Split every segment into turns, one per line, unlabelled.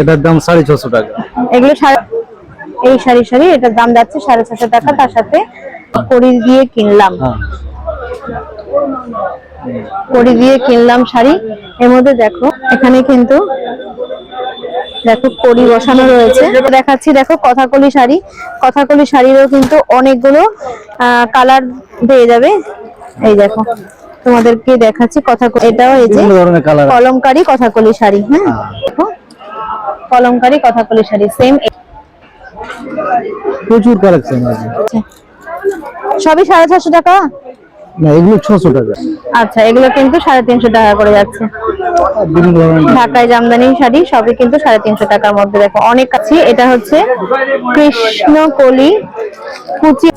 এটার দাম সাড়ে ছশো টাকা।
এগুলো এই শাড়ি শাড়ি এটার দাম যাচ্ছে সাড়ে ছশো টাকা তার সাথে কড়ি দিয়ে কিনলাম।
হ্যাঁ।
কড়ি দিয়ে কিনলাম শাড়ি। এর মধ্যে দেখো এখানে কিন্তু দেখো কড়ি বসানো রয়েছে। দেখাচ্ছি দেখো কথাকলি শাড়ি। কথাকলি শাড়িরও কিন্তু অনেকগুলো কালার পেয়ে যাবে। এই দেখো তোমাদেরকে দেখাচ্ছি কথা এটাও এই যে কলমকারি কথাকলি শাড়ি হ্যাঁ? দেখো কলমকারি কথাকলি শাড়ি সেম
প্রচুর কালেকশন আছে।
সবই সাড়ে ছশো টাকা?
না এগুলো ছশো টাকা।
আচ্ছা এগুলো কিন্তু সাড়ে তিনশো টাকা করে যাচ্ছে। ঢাকায় জামদানি শাড়ি সবই কিন্তু সাড়ে তিনশো টাকার মধ্যে দেখো। অনেক আছে এটা হচ্ছে কৃষ্ণ কলি কুচি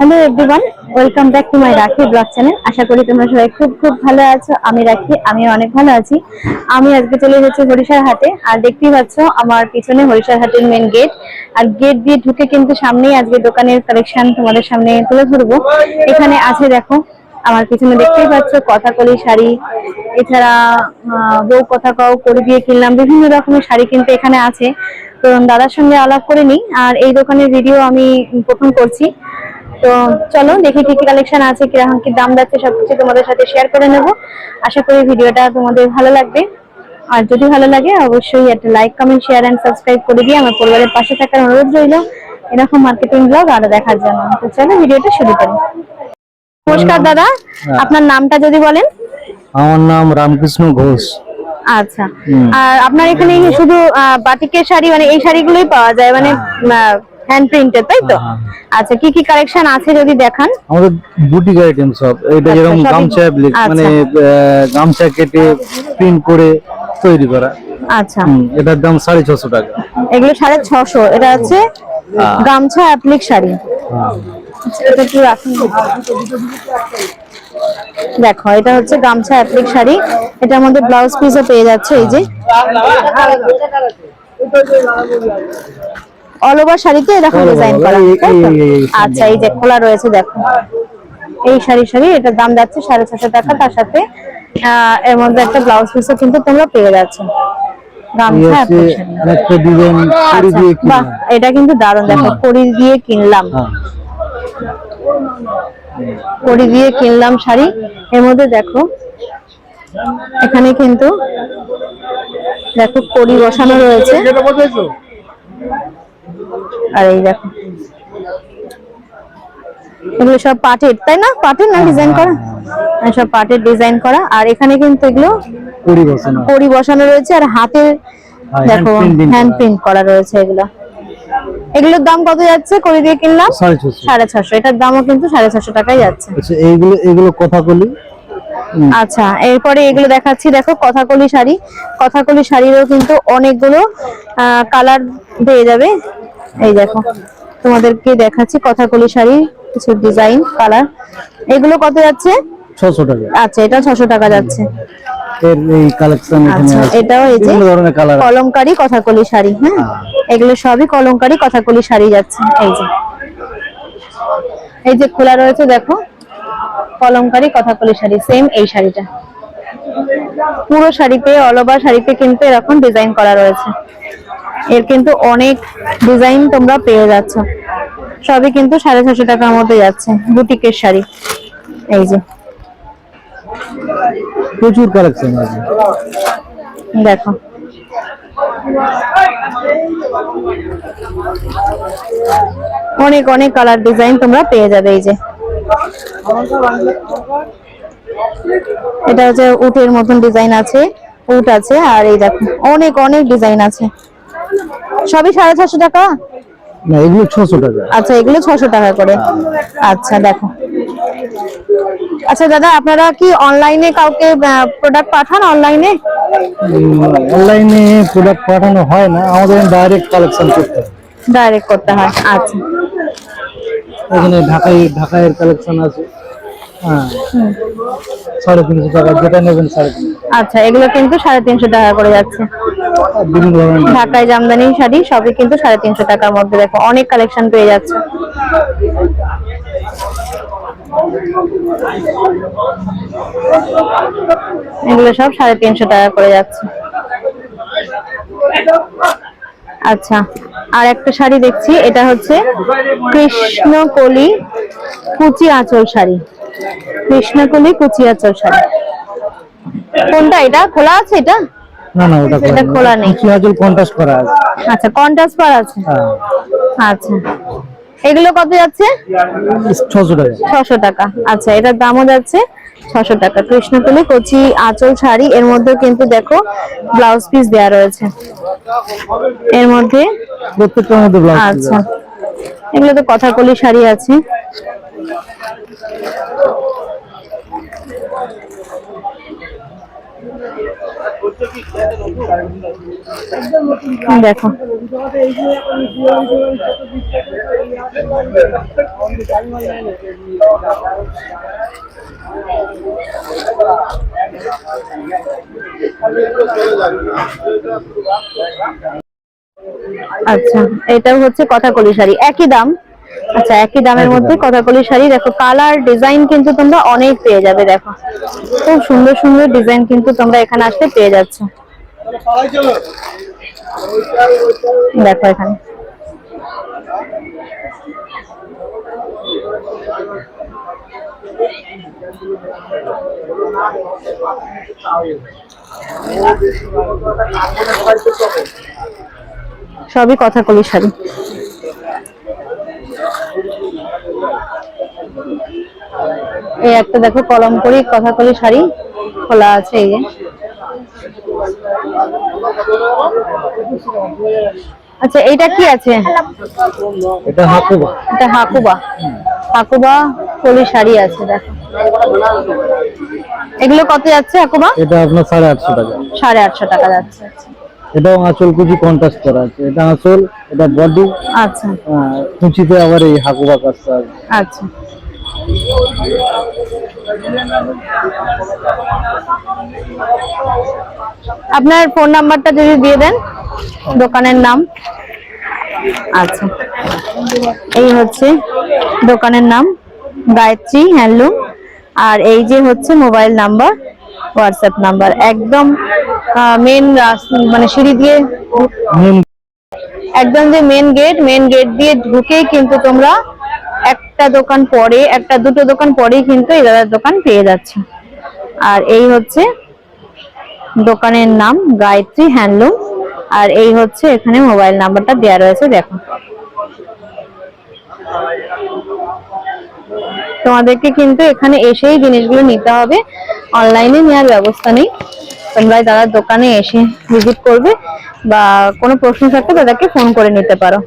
hello everyone welcome back to my Rakhi blog channel আশা করি তোমরা সবাই খুব খুব ভালো আছো। আমি রাখি আমি অনেক ভালো আছি। আমি আজকে চলে যাচ্ছি হরিশার হাটে। আর দেখতেই পাচ্ছ, আমার পিছনে হরিশার হাটের মেন গেট আর গেট দিয়ে ঢুকে কিন্তু সামনেই আজকে দোকানের কালেকশন তোমাদের সামনে তুলে ধরবো। এখানে আছে, দেখো, আমার পিছনে দেখতেই পাচ্ছ, কথাকলি শাড়ি। এছাড়া বউ কথা কাও, করে দিয়ে কিনলাম। বিভিন্ন রকমের শাড়ি কিন্তু এখানে আছে। তো দাদার সঙ্গে আলাপ করে নিই। আর এই দোকানের ভিডিও আমি প্রথম করছি। তো চলো দেখি কি কি কালেকশন আছে কীরকম কি দাম যাচ্ছে সবকিছু তোমাদের সাথে শেয়ার করে নেব। আশা করি ভিডিওটা তোমাদের ভালো লাগবে। আর যদি ভালো লাগে অবশ্যই একটা like comment share and subscribe করে দিয়ে আমার পরিবারের পাশে থাকার অনুরোধ রইল। এরকম মার্কেটিং ব্লগ আরও দেখার জন্য। তো চলো ভিডিওটা শুরু করি। নমস্কার দাদা আপনার নামটা যদি বলেন।
আমার নাম রামকৃষ্ণ ঘোষ।
আচ্ছা। আর আপনার এখানে শুধু বাটিকের শাড়ি মানে এই শাড়িগুলোই পাওয়া যায় মানে হ্যান্ড প্রিন্টেড তাই তো?
হ্যাঁ।
আচ্ছা কি কি কালেকশন আছে যদি দেখান?
আমাদের বুটিক আইটেম সব। এটা
আচ্ছা,
যেরকম গামছা
আচ্ছা।
মানে গামছা কেটে প্রিন্ট করে তৈরি করা।
আচ্ছা।
এটার দাম সাড়ে ছশো টাকা।
এগুলো সাড়ে ছশো। এটা হচ্ছে
হ্যাঁ।
গামছা অ্যাপ্লিক শাড়ি।
হ্যাঁ।
এটা একটু রাখুন। দেখো এটা হচ্ছে গামছা অ্যাপ্লিক শাড়ি। এটার মধ্যে ব্লাউজ পিসও পেয়ে যাচ্ছে এই যে। অল ওভার শাড়িতে এরকম ডিজাইন করা আচ্ছা এই যে খোলা রয়েছে দেখো। এই শাড়ি শাড়ি এটার দাম যাচ্ছে সাড়ে ছশো টাকা তার সাথে আহ, এর মধ্যে একটা ব্লাউজ পিসও কিন্তু তোমরা পেয়ে যাচ্ছ। আচ্ছা, এটা কিন্তু দারুণ। দেখো
হুম।
কড়ি দিয়ে কিনলাম।
হ্যাঁ।
কড়ি দিয়ে কিনলাম শাড়ি। এর মধ্যে দেখো এখানে কিন্তু দেখো কড়ি বসানো রয়েছে। আর এই দেখো। এগুলো সব পাটের তাই না? পাটের না ডিজাইন করা? হ্যাঁ, সব পাটের ডিজাইন করা। আর এখানে কিন্তু এগুলো
কুড়ি
বসানো। রয়েছে আর হাতের
হ্যাঁ,
দেখো হ্যান্ড প্রিন্ট করা। রয়েছে এগুলো। এগুলোর দাম কত যাচ্ছে? কড়ি দিয়ে কিনলাম?
সাড়ে ছশো।
সাড়ে ছশো। এটার দামও কিন্তু সাড়ে ছশো টাকাই যাচ্ছে।
আচ্ছা এইগুলো এগুলো কথা বলি
আচ্ছা এরপরে এগুলো দেখাচ্ছি। দেখো কথাকলি শাড়ি। কথাকলি শাড়িরও কিন্তু অনেকগুলো কালার পেয়ে যাবে। এই দেখো তোমাদেরকে দেখাচ্ছি কথাকলি শাড়ি কিছু ডিজাইন কালার এগুলো কত যাচ্ছে?
ছশো টাকা।
আচ্ছা এটা ছশো টাকা যাচ্ছে।
এর এই কালেকশন এখানে
আচ্ছা
আছে।
এটাও এই যে
ধরনের কালার
কলমকারি কথাকলি শাড়ি হ্যাঁ? এগুলো সবই কলমকারি কথাকলি শাড়ি যাচ্ছে। এই যে। এই যে খোলা রয়েছে দেখো। কলমকারি কথাকলি শাড়ি সেম এই শাড়িটা। পুরো শাড়িতে অল ওভার শাড়িতে কিন্তু এরকম ডিজাইন করা রয়েছে। এর কিন্তু অনেক ডিজাইন তোমরা পেয়ে যাচ্ছ। সবই কিন্তু সাড়ে ছশো টাকার মধ্যে যাচ্ছে বুটিকের শাড়ি। এই যে।
প্রচুর কালেকশন আছে।
দেখো। অনেক অনেক কালার ডিজাইন তোমরা পেয়ে যাবে এই যে। এটা হচ্ছে উটের মতন ডিজাইন আছে উট আছে আর এই দেখো অনেক অনেক ডিজাইন আছে। সবই সাড়ে ছশো টাকা?
না এগুলো ছশো টাকা।
আচ্ছা এগুলো ছশো টাকা করে। আচ্ছা দেখো। আচ্ছা দাদা আপনারা কি অনলাইনে কাউকে প্রোডাক্ট পাঠান অনলাইনে
অনলাইনে প্রোডাক্ট পাঠানো হয় না আমাদের ডাইরেক্ট কালেকশন করতে হয়।
ডাইরেক্ট করতে হয় আচ্ছা।
এখানে ঢাকায় ঢাকায়ের কালেকশন আছে। সাড়ে তিনশো টাকা যেটা নেবেন সাড়ে তিনশো।
আচ্ছা এগুলো কিন্তু সাড়ে তিনশো টাকা করে যাচ্ছে। ঢাকায় জামদানি শাড়ি সবই কিন্তু সাড়ে তিনশো টাকার মধ্যে দেখো অনেক কালেকশন পেয়ে যাচ্ছে। এগুলো সব সাড়ে তিনশো টাকা করে যাচ্ছে। আচ্ছা আর একটা শাড়ি দেখছি এটা হচ্ছে কৃষ্ণকলি কুচি আঁচল শাড়ি। কৃষ্ণকলি কুচি আঁচল শাড়ি। কোনটা এটা? খোলা আছে এটা?
না না ওটা
এটা খোলা নেই।
কন্ট্রাস্ট করা আছে।
আচ্ছা কন্ট্রাস্ট পার আছে?
হ্যাঁ।
আচ্ছা। এগুলো কত যাচ্ছে?
ছশো টাকা।
ছশো টাকা। আচ্ছা এটার দামও যাচ্ছে ছশো টাকা। কৃষ্ণকলি কচি আঁচল শাড়ি এর মধ্যে কিন্তু দেখো ব্লাউজ পিস দেওয়া রয়েছে। এর মধ্যে?
প্রত্যেকটার মধ্যে ব্লাউজ
আচ্ছা। এগুলো তো কথাকলি শাড়ি আছে। দেখো। আচ্ছা এটাও হচ্ছে কথা কলি শাড়ি একই দাম। আচ্ছা একই দামের মধ্যে কথাকলি শাড়ি। দেখো কালার ডিজাইন কিন্তু তোমরা অনেক পেয়ে যাবে দেখো। খুব সুন্দর সুন্দর ডিজাইন কিন্তু তোমরা এখানে আসলে পেয়ে যাচ্ছ। দেখো এখানে। সবই কথা কলি শাড়ি। এই একটা দেখো কলম করি কথাকলি শাড়ি খোলা আছে এই যে। আচ্ছা এইটা কি আছে?
এটা হাকুবা।
এটা হাকুবা। হাকুবা কলি শাড়ি আছে দেখো। এগুলো কত যাচ্ছে হাকুবা?
এটা আপনার সাড়ে আটশো টাকা।
সাড়ে আটশো টাকা যাচ্ছে
এটাও আঁচল কুচি কন্ট্রাস্ট করা আছে। এটা আঁচল এটা বডি
আচ্ছা।
কুচিতে আবার এই হাকুবা কাজটা আছে।
আচ্ছা। আপনার ফোন নাম্বারটা যদি দিয়ে দেন দোকানের নাম। আচ্ছা। এই হচ্ছে দোকানের নাম গায়ত্রী হ্যান্ডলুম। আর এই যে হচ্ছে মোবাইল নাম্বার হোয়াটসঅ্যাপ নাম্বার একদম মেন মানে সিঁড়ি দিয়ে একদম যে মেন গেট মেন গেট দিয়ে ঢুকেই কিন্তু তোমরা একটা দোকান পরে একটা দুটো দোকান পরেই কিন্তু এই দাদার দোকান পেয়ে যাচ্ছে। আর এই হচ্ছে দোকানের নাম গায়ত্রী হ্যান্ডলুম আর এই হচ্ছে এখানে মোবাইল নাম্বারটা দেওয়া রয়েছে দেখো। তোমাদেরকে কিন্তু এখানে এসেই জিনিসগুলো নিতে হবে। অনলাইনে নেওয়ার ব্যবস্থা নেই। তোমরা দাদার দোকানে এসে ভিজিট করবে বা কোনো প্রশ্ন থাকলে দাদাকে ফোন করে নিতে পারো।